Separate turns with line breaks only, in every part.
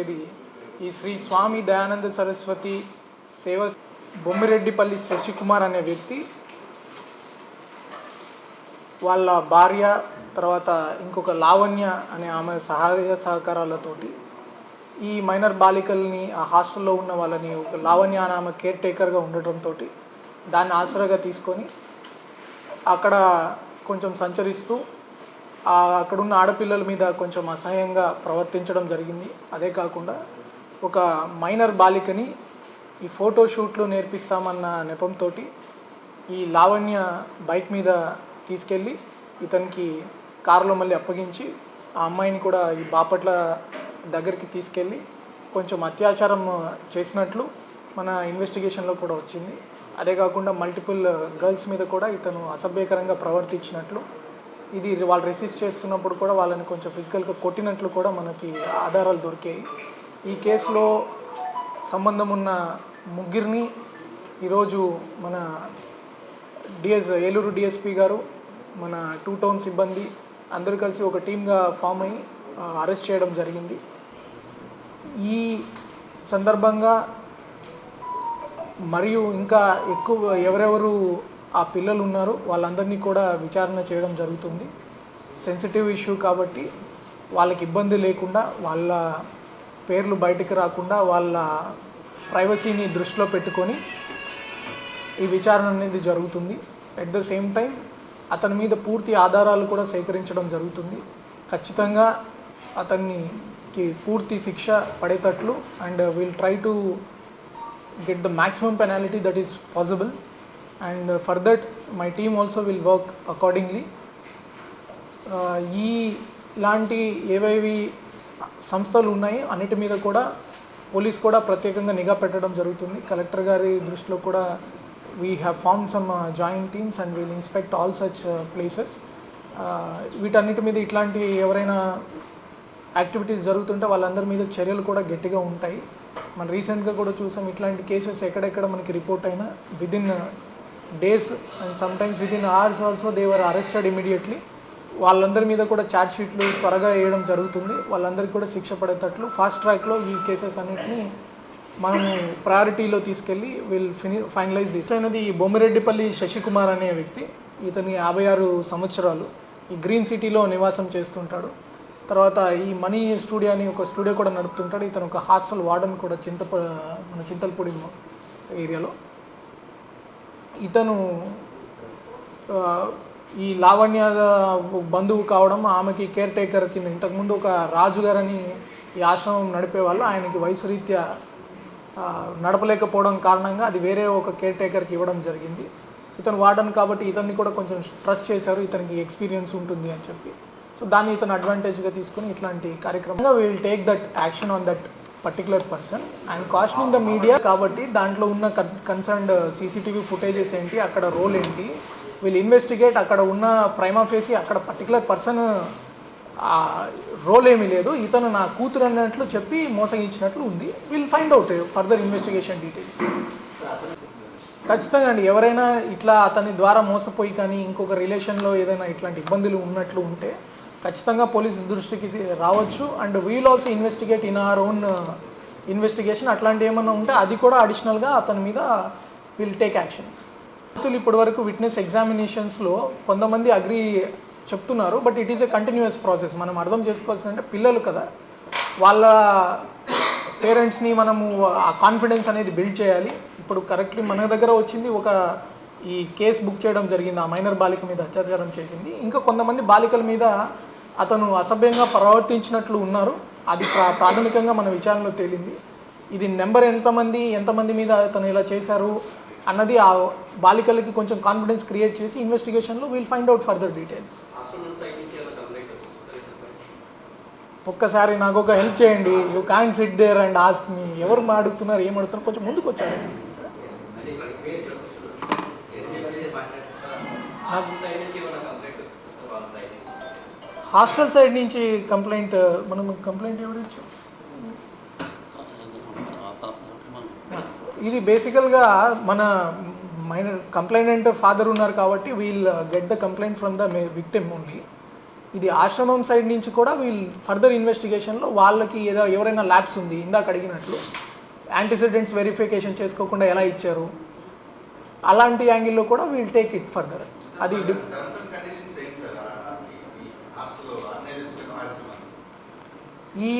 మన ఈ శ్రీ స్వామి దయానంద సరస్వతి సేవ బొమ్మిరెడ్డిపల్లి శశికుమార్ అనే వ్యక్తి. వాళ్ళ భార్య తర్వాత ఇంకొక లావణ్య అనే ఆమె సహాయ సహకారాలతోటి ఈ మైనర్ బాలికల్ని ఆ హాస్టల్లో ఉన్న వాళ్ళని ఒక లావణ్య అనే ఆమె కేర్ టేకర్గా ఉండటంతో దాన్ని ఆసరాగా తీసుకొని అక్కడ కొంచెం సంచరిస్తూ అక్కడున్న ఆడపిల్లల మీద కొంచెం అసహ్యంగా ప్రవర్తించడం జరిగింది. అదే కాకుండా ఒక మైనర్ బాలికని ఈ ఫోటో షూట్లు నేర్పిస్తామన్న నెపంతో ఈ లావణ్య బైక్ మీద తీసుకెళ్ళి ఇతనికి కారులో మళ్ళీ అప్పగించి ఆ అమ్మాయిని కూడా ఈ బాపట్ల దగ్గరికి తీసుకెళ్ళి కొంచెం అత్యాచారం చేసినట్లు మన ఇన్వెస్టిగేషన్లో కూడా వచ్చింది. అదే కాకుండా మల్టిపుల్ గర్ల్స్ మీద కూడా ఇతను అసభ్యకరంగా ప్రవర్తించినట్లు ఇది వాళ్ళు రెసిస్ట్ చేస్తున్నప్పుడు కూడా వాళ్ళని కొంచెం ఫిజికల్గా కొట్టినట్లు కూడా మనకి ఆధారాలు దొరికాయి. ఈ కేసులో సంబంధం ఉన్న ముగ్గురిని ఈరోజు మన డిఎస్ ఏలూరు డిఎస్పి గారు మన టూ టౌన్ సిబ్బంది అందరూ కలిసి ఒక టీమ్గా ఫామ్ అయ్యి అరెస్ట్ చేయడం జరిగింది. ఈ సందర్భంగా మరియు ఇంకా ఎక్కువ ఎవరెవరు ఆ పిల్లలు ఉన్నారు. వాళ్ళందరినీ కూడా విచారణ చేయడం జరుగుతుంది. సెన్సిటివ్ ఇష్యూ కాబట్టి వాళ్ళకి ఇబ్బంది లేకుండా వాళ్ళ పేర్లు బయటికి రాకుండా వాళ్ళ ప్రైవసీని దృష్టిలో పెట్టుకొని ఈ విచారణ అనేది జరుగుతుంది. అట్ ద సేమ్ టైం అతని మీద పూర్తి ఆధారాలు కూడా సేకరించడం జరుగుతుంది. ఖచ్చితంగా అతనికి పూర్తి శిక్ష పడేటట్లు and will try to get the maximum penalty that is possible and for that my team also will work accordingly ఈ ఇలాంటి ఏవేవి సంస్థలు ఉన్నాయి అన్నిటి మీద కూడా పోలీస్ కూడా ప్రత్యేకంగా నిఘా పెట్టడం జరుగుతుంది. కలెక్టర్ గారి దృష్టిలో కూడా we have form some joint teams and will inspect all such places వీటన్నిటి మీద ఇట్లాంటి ఎవరైనా యాక్టివిటీస్ జరుగుతుంటే వాళ్ళందరి మీద చర్యలు కూడా గట్టిగా ఉంటాయి. మనం రీసెంట్గా కూడా చూసాం ఇట్లాంటి కేసెస్ ఎక్కడెక్కడ మనకి రిపోర్ట్ అయినా within days and sometimes within hours also they were arrested immediately వాళ్ళందరి మీద కూడా ఛార్జ్ షీట్లు త్వరగా వేయడం జరుగుతుంది. వాళ్ళందరికీ కూడా శిక్ష పడేటట్లు ఫాస్ట్ ట్రాక్లో ఈ కేసెస్ అన్నిటిని మనం ప్రయారిటీలో తీసుకెళ్ళి విల్ ఫిని ఫైనలైజ్ దిస్ అనేది ఈ బొమ్మిరెడ్డిపల్లి శశికుమార్ అనే వ్యక్తి ఇతని యాభై ఆరు సంవత్సరాలు ఈ గ్రీన్ సిటీలో నివాసం చేస్తుంటాడు. తర్వాత ఈ మనీ స్టూడియో అని ఒక స్టూడియో కూడా నడుపుతుంటాడు. ఇతను ఒక హాస్టల్ వార్డన్ కూడా చింత మన చింతలపూడి ఏరియాలో. ఇతను ఈ లావణ్య బంధువు కావడం ఆమెకి కేర్ టేకర్ కింద ఇంతకుముందు ఒక రాజుగారని ఈ ఆశ్రమం నడిపేవాళ్ళు. ఆయనకి వయసు రీత్యా నడపలేకపోవడం కారణంగా అది వేరే ఒక కేర్ టేకర్కి ఇవ్వడం జరిగింది. ఇతను వాడను కాబట్టి ఇతన్ని కూడా కొంచెం ట్రస్ట్ చేశారు. ఇతనికి ఎక్స్పీరియన్స్ ఉంటుంది అని చెప్పి. సో దాన్ని ఇతను అడ్వాంటేజ్గా తీసుకొని ఇట్లాంటి కార్యక్రమంగా will take that action on that particular person and casting the media కాబట్టి దాంట్లో ఉన్న కన్సర్న్డ్ సీసీటీవీ ఫుటేజెస్ ఏంటి అక్కడ రోల్ ఏంటి వీళ్ళు ఇన్వెస్టిగేట్ అక్కడ ఉన్న ప్రైమా ఫేసి అక్కడ పర్టికులర్ పర్సన్ రోల్ ఏమీ లేదు. ఇతను నా కూతురు అన్నట్లు చెప్పి మోసగించినట్లు ఉంది. Will find out further investigation details ఖచ్చితంగా అండి. ఎవరైనా ఇట్లా అతని ద్వారా మోసపోయి కానీ ఇంకొక రిలేషన్లో ఏదైనా ఇట్లాంటి ఇబ్బందులు ఉన్నట్లు ఉంటే ఖచ్చితంగా పోలీస్ దృష్టికి రావచ్చు. And we'll also investigate in our own investigation అట్లాంటి ఏమైనా ఉంటే అది కూడా అడిషనల్గా అతని మీద విల్ టేక్ యాక్షన్స్ రైతులు ఇప్పటి వరకు విట్నెస్ ఎగ్జామినేషన్స్లో కొంతమంది అగ్రి చెప్తున్నారు. But it is a continuous process మనం అర్థం చేసుకోవాల్సిందంటే పిల్లలు కదా. వాళ్ళ పేరెంట్స్ని మనము ఆ కాన్ఫిడెన్స్ అనేది బిల్డ్ చేయాలి. ఇప్పుడు కరెక్ట్లీ మన దగ్గర వచ్చింది ఒక ఈ కేసు బుక్ చేయడం జరిగింది. ఆ మైనర్ బాలిక మీద అత్యాచారం చేసింది. ఇంకా కొంతమంది బాలికల మీద అతను అసభ్యంగా ప్రవర్తించినట్లు ఉన్నారు. అది ప్రా- ప్రాథమికంగా మన విచారణలో తేలింది. ఇది నెంబర్ ఎంతమంది ఎంతమంది మీద అతను ఇలా చేశారు అన్నది ఆ బాలికలకి కొంచెం కాన్ఫిడెన్స్ క్రియేట్ చేసి ఇన్వెస్టిగేషన్లో will find out further details ఒక్కసారి నాకు ఒక హెల్ప్ చేయండి. You can sit there and ask me ఎవరు మా అడుగుతున్నారు ఏం అడుగుతున్నారు కొంచెం ముందుకు వచ్చారు. హాస్టల్ సైడ్ నుంచి కంప్లైంట్ మనం కంప్లైంట్ ఎవరు ఇది బేసికల్గా మన మైనర్ కంప్లైంట్ ఫాదర్ ఉన్నారు కాబట్టి we'll get the complaint from the victim only. ఇది ఆశ్రమం సైడ్ నుంచి కూడా వీళ్ళు ఫర్దర్ ఇన్వెస్టిగేషన్లో వాళ్ళకి ఏదో ఎవరైనా ల్యాబ్స్ ఉంది ఇందాక అడిగినట్లు యాంటీసిడెంట్స్ వెరిఫికేషన్ చేసుకోకుండా ఎలా ఇచ్చారు అలాంటి యాంగిల్లో కూడా వీల్ టేక్ ఇట్ ఫర్దర్. అది డి-
టర్మ్స్ అండ్ కండిషన్స్ ఏంటి సార్ ఆ- ఈ- ఈ హాస్టల్లో అన్ఎస్టిక్ ఆశ్రమం
ఈ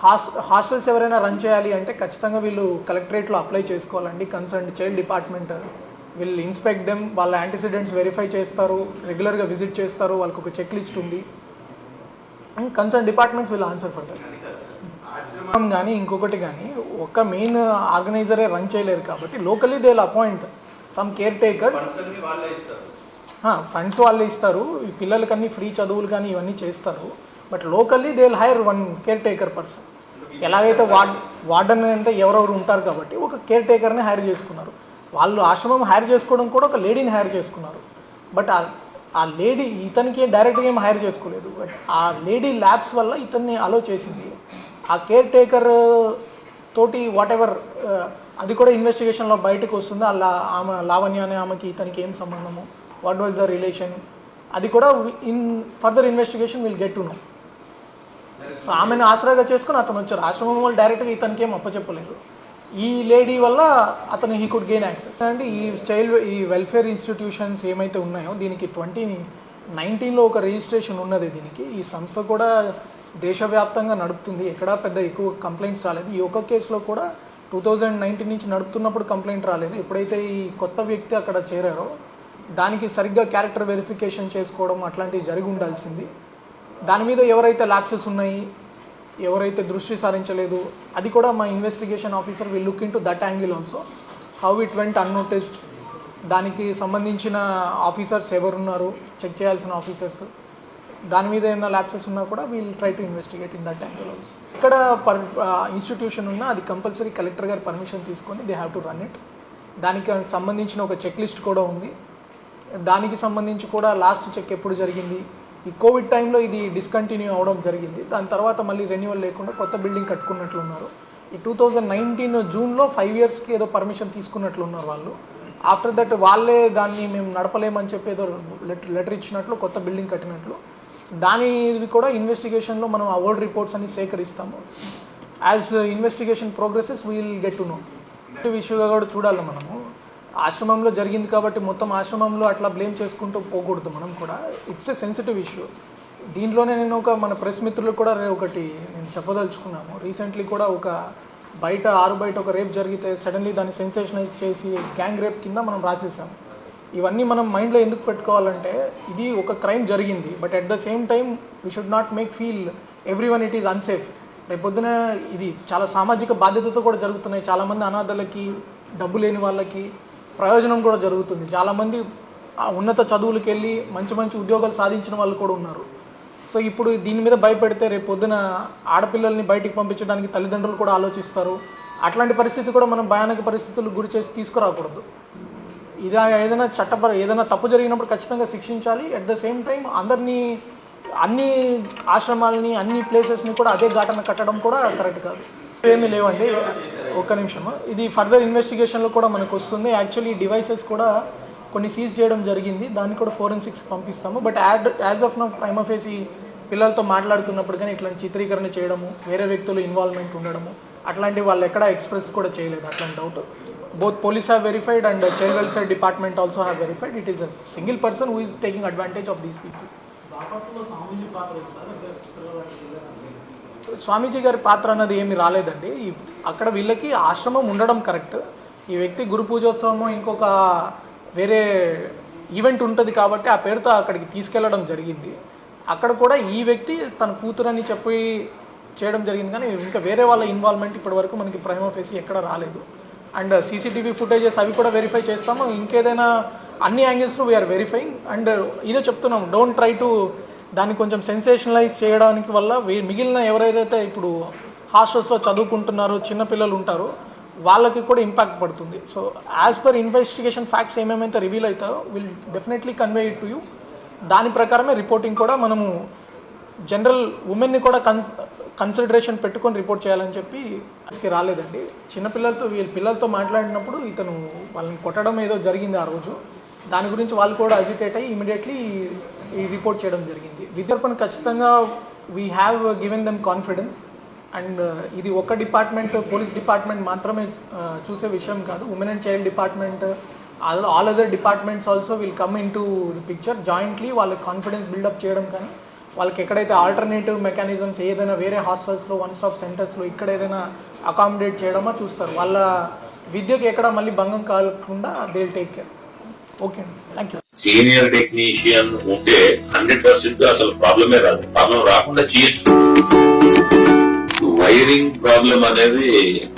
హాస్ హాస్టల్స్ ఎవరైనా రన్ చేయాలి అంటే ఖచ్చితంగా వీళ్ళు కలెక్టరేట్లో అప్లై చేసుకోవాలండి. Concern child department. వీళ్ళు ఇన్స్పెక్ట్ దెమ్ వాళ్ళ యాంటీసిడెంట్స్ వెరిఫై చేస్తారు రెగ్యులర్గా విజిట్ చేస్తారు వాళ్ళకి ఒక చెక్ లిస్ట్ ఉంది. అండ్ కన్సర్న్ డిపార్ట్మెంట్స్ వీళ్ళు ఆన్సర్ ఫర్
ఆశ్రమం
కానీ ఇంకొకటి కానీ ఒక మెయిన్ ఆర్గనైజరే రన్ చేయలేరు కాబట్టి locally they appoint some caretakers
funds వాళ్ళే ఇస్తారు
వాళ్ళు ఇస్తారు. ఈ పిల్లలకన్నీ ఫ్రీ చదువులు కానీ ఇవన్నీ చేస్తారు. But locally they will hire one caretaker person ఎలాగైతే వార్డ్ వార్డన్ అంటే ఎవరెవరు ఉంటారు కాబట్టి ఒక కేర్ టేకర్ని హైర్ చేసుకున్నారు. వాళ్ళు ఆశ్రమం హైర్ చేసుకోవడం కూడా ఒక లేడీని హైర్ చేసుకున్నారు. బట్ ఆ ఆ లేడీ ఇతనికి డైరెక్ట్గా ఏం హైర్ చేసుకోలేదు. బట్ ఆ లేడీ ల్యాబ్స్ వల్ల ఇతన్ని అలో చేసింది. ఆ కేర్ టేకర్ తోటి వాట్ ఎవర్ అది కూడా ఇన్వెస్టిగేషన్లో బయటకు వస్తుంది. అలా ఆమె లావణ్య అనే ఆమెకి ఇతనికి ఏం సంబంధము? వాట్ వాజ్ ద రిలేషన్ అది కూడా in further investigation will get to know so ఆమెను ఆసరాగా చేసుకుని అతను వచ్చారు. ఆశ్రమం వాళ్ళు డైరెక్ట్గా ఇతనికి ఏం అప్పచెప్పలేదు. ఈ లేడీ వల్ల అతను హీ కుడ్ గెయిన్ యాక్సెస్ అంటే ఈ చైల్డ్ ఈ వెల్ఫేర్ ఇన్స్టిట్యూషన్స్ ఏమైతే ఉన్నాయో దీనికి ట్వంటీ నైన్టీన్లో ఒక రిజిస్ట్రేషన్ ఉన్నది దీనికి. ఈ సంస్థ కూడా దేశవ్యాప్తంగా నడుపుతుంది. ఎక్కడా పెద్ద ఎక్కువ కంప్లైంట్స్ రాలేదు. ఈ ఒక్క కేసులో కూడా టూ థౌజండ్ నైన్టీన్ నుంచి నడుపుతున్నప్పుడు కంప్లైంట్ రాలేదు. ఎప్పుడైతే ఈ కొత్త వ్యక్తి అక్కడ చేరారో దానికి సరిగ్గా క్యారెక్టర్ వెరిఫికేషన్ చేసుకోవడం అట్లాంటివి జరిగి ఉండాల్సింది. దాని మీద ఎవరైతే ల్యాప్సెస్ ఉన్నాయి ఎవరైతే దృష్టి సారించలేదు అది కూడా మా investigation officer will look into that angle also how it went unnoticed దానికి సంబంధించిన ఆఫీసర్స్ ఎవరున్నారు చెక్ చేయాల్సిన ఆఫీసర్స్ దాని మీద ఏమైనా ల్యాప్సెస్ ఉన్నా కూడా we'll try to investigate in that angle also ఇక్కడ పర్ ఇన్స్టిట్యూషన్ ఉన్నా అది కంపల్సరీ కలెక్టర్ గారి పర్మిషన్ తీసుకొని they have to run it దానికి సంబంధించిన ఒక చెక్ లిస్ట్ కూడా ఉంది. దానికి సంబంధించి కూడా లాస్ట్ చెక్ ఎప్పుడు జరిగింది? ఈ కోవిడ్ టైంలో ఇది డిస్కంటిన్యూ అవడం జరిగింది. దాని తర్వాత మళ్ళీ రెన్యువల్ లేకుండా కొత్త బిల్డింగ్ కట్టుకున్నట్లున్నారు ఈ టూ థౌజండ్ నైన్టీన్ జూన్లో ఫైవ్ ఇయర్స్కి ఏదో పర్మిషన్ తీసుకున్నట్లున్నారు వాళ్ళు. ఆఫ్టర్ దట్ వాళ్ళే దాన్ని మేము నడపలేమని చెప్పి ఏదో లెటర్ లెటర్ ఇచ్చినట్లు కొత్త బిల్డింగ్ కట్టినట్లు. దాని ఇది కూడా ఇన్వెస్టిగేషన్లో మనం ఆ ఓల్డ్ రిపోర్ట్స్ అన్ని సేకరిస్తాము. As investigation progresses we'll get to know ఇష్యూగా కూడా చూడాలి మనము. ఆశ్రమంలో జరిగింది కాబట్టి మొత్తం ఆశ్రమంలో అట్లా బ్లేమ్ చేసుకుంటూ పోకూడదు మనం కూడా. ఇట్స్ ఎ సెన్సిటివ్ ఇష్యూ దీంట్లోనే నేను ఒక మన ప్రెస్ మిత్రులకు కూడా ఒకటి నేను చెప్పదలుచుకున్నాము రీసెంట్లీ కూడా ఒక బయట ఆరు బయట ఒక రేప్ జరిగితే సడన్లీ దాన్ని సెన్సేషనైజ్ చేసి గ్యాంగ్ రేప్ కింద మనం రాసేసాము ఇవన్నీ మనం మైండ్లో ఎందుకు పెట్టుకోవాలంటే ఇది ఒక క్రైమ్ జరిగింది. But at the same time we should not make feel everyone it is unsafe రేపొద్దున ఇది చాలా సామాజిక బాధ్యతతో కూడా జరుగుతున్నాయి. చాలామంది అనాథలకి డబ్బు లేని వాళ్ళకి ప్రయోజనం కూడా జరుగుతుంది. చాలామంది ఆ ఉన్నత చదువులకు వెళ్ళి మంచి మంచి ఉద్యోగాలు సాధించిన వాళ్ళు కూడా ఉన్నారు. సో ఇప్పుడు దీని మీద భయపెడితే రేపు పొద్దున ఆడపిల్లల్ని బయటికి పంపించడానికి తల్లిదండ్రులు కూడా ఆలోచిస్తారు. అట్లాంటి పరిస్థితి కూడా మనం భయానక పరిస్థితులు గురి చేసి తీసుకురాకూడదు. ఇది ఏదైనా చట్టపర ఏదైనా తప్పు జరిగినప్పుడు ఖచ్చితంగా శిక్షించాలి. అట్ ద సేమ్ టైం అందరినీ అన్ని ఆశ్రమాలని అన్ని ప్లేసెస్ని కూడా అదే ఘాటన కట్టడం కూడా కరెక్ట్ కాదు. ఏమీ లేవండి. ఒక్క నిమిషం ఇది ఫర్దర్ ఇన్వెస్టిగేషన్లో కూడా మనకు వస్తుంది. యాక్చువల్లీ డివైసెస్ కూడా కొన్ని సీజ్ చేయడం జరిగింది. దాన్ని కూడా ఫోరెన్సిక్స్ పంపిస్తాము. But ad as of now prima facie పిల్లలతో మాట్లాడుతున్నప్పుడు కానీ ఇట్లాంటి చిత్రీకరణ చేయడము వేరే వ్యక్తులు ఇన్వాల్వ్మెంట్ ఉండడము అట్లాంటి వాళ్ళు ఎక్కడ ఎక్స్ప్రెస్ కూడా చేయలేదు. అట్లాంటి doubt both police have verified and child welfare department also have verified it is a single person who is taking advantage of these people Swamiji గారి పాత్ర అన్నది ఏమి రాలేదండి. అక్కడ వీళ్ళకి ఆశ్రమం ఉండడం కరెక్ట్. ఈ వ్యక్తి గురు పూజోత్సవం ఇంకొక వేరే ఈవెంట్ ఉంటుంది కాబట్టి ఆ పేరుతో అక్కడికి తీసుకెళ్ళడం జరిగింది. అక్కడ కూడా ఈ వ్యక్తి తన కూతురని చెప్పి చేయడం జరిగింది కానీ ఇంకా వేరే వాళ్ళ ఇన్వాల్వ్మెంట్ ఇప్పటి వరకు మనకి ప్రైమ్ ఆఫీస్ ఎక్కడ రాలేదు. అండ్ సీసీటీవీ ఫుటేజెస్ అవి కూడా వెరిఫై చేస్తాము. ఇంకేదైనా అన్ని యాంగిల్స్ వీఆర్ వెరిఫైయింగ్ అండ్ ఇదే చెప్తున్నాం డోంట్ ట్రై టు దాన్ని కొంచెం సెన్సేషనలైజ్ చేయడానికి వల్ల మిగిలిన ఎవరైతే ఇప్పుడు హాస్టల్స్లో చదువుకుంటున్నారో చిన్నపిల్లలు ఉంటారో వాళ్ళకి కూడా ఇంపాక్ట్ పడుతుంది. So as per investigation facts ఏమేమైతే reveal అవుతాయో will definitely convey it to you దాని ప్రకారమే రిపోర్టింగ్ కూడా మనము జనరల్ ఉమెన్ని కూడా కన్ కన్సిడరేషన్ పెట్టుకొని రిపోర్ట్ చేయాలని చెప్పి అసలుకి రాలేదండి. చిన్నపిల్లలతో వీళ్ళ పిల్లలతో మాట్లాడినప్పుడు ఇతను వాళ్ళని కొట్టడం ఏదో జరిగింది ఆ రోజు. దాని గురించి వాళ్ళు కూడా అజిటేట్ అయ్యి ఇమీడియట్లీ రిపోర్ట్ చేయడం జరిగింది. విద్యార్పణ ఖచ్చితంగా we have given them confidence and ఇది ఒక డిపార్ట్మెంట్ పోలీస్ డిపార్ట్మెంట్ మాత్రమే uh, చూసే విషయం కాదు. Women and child department all all other departments also will come into the picture jointly వాళ్ళకి కాన్ఫిడెన్స్ బిల్డప్ చేయడం కానీ వాళ్ళకి ఎక్కడైతే ఆల్టర్నేటివ్ మెకానిజమ్స్ ఏదైనా వేరే హాస్టల్స్లో వన్ స్టాప్ సెంటర్స్లో ఇక్కడ ఏదైనా అకామిడేట్ చేయడమో చూస్తారు. వాళ్ళ విద్యకి ఎక్కడ మళ్ళీ భంగం కాకుండా they take care okay thank you
senior technician ఉంటే హండ్రెడ్ పర్సెంట్ అసలు ప్రాబ్లమే రాదు. ప్రాబ్లం రాకుండా చేయొచ్చు. వైరింగ్ ప్రాబ్లం అనేది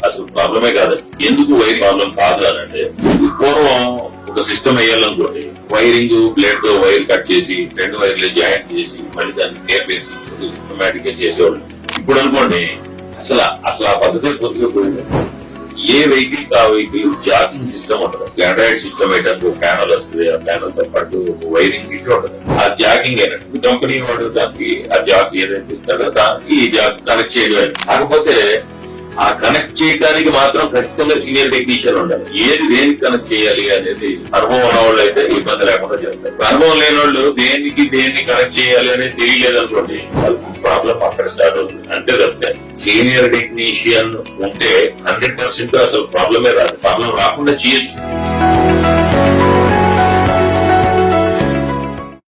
అసలు ప్రాబ్లమే కాదు. ఎందుకు వైర్ ప్రాబ్లం కాదు అని అంటే పూర్వం ఒక సిస్టమ్ వేయాలనుకోండి వైరింగ్ బ్లేడ్తో వైర్ కట్ చేసి రెండు వైర్లు జాయింట్ చేసి మళ్ళీ దాన్ని నేర్పేసి సిస్టమేటిక్గా చేసేవాళ్ళు. ఇప్పుడు అనుకోండి అసలు అసలు ఆ పద్ధతి కొద్దిగా పోయింది ఏ వెహికల్ కా వెహికల్ జాకింగ్ సిస్టమ్ ఉంటుంది. ఆండ్రాయిడ్ సిస్టమ్ అయితే ఒక ప్యానల్ వస్తుంది. ఆ ప్యానల్తో పాటు వైరింగ్ కిట్ ఉంటుంది. ఆ జాకింగ్ అయినట్టు కంపెనీ వాడు దానికి ఆ జాక్ ఏదైతే ఇస్తాడో దానికి ఈ జాక్ కనెక్ట్ చేయడం కాకపోతే ఆ కనెక్ట్ చేయడానికి మాత్రం ఖచ్చితంగా సీనియర్ టెక్నీషియన్ ఉండాలి. ఏది దేనికి కనెక్ట్ చేయాలి అనేది అనుభవం ఉన్న వాళ్ళు అయితే ఇబ్బంది లేకుండా చేస్తారు. అనుభవం లేని వాళ్ళు దేనికి దేన్ని కనెక్ట్ చేయాలి అనేది తెలియలేదు అనుకోండి ప్రాబ్లం అక్కడ స్టార్ట్ అవుతుంది. అంతే తప్పితే సీనియర్ టెక్నీషియన్ ఉంటే హండ్రెడ్ పర్సెంట్ అసలు ప్రాబ్లమే రాదు. ప్రాబ్లం రాకుండా చేయొచ్చు.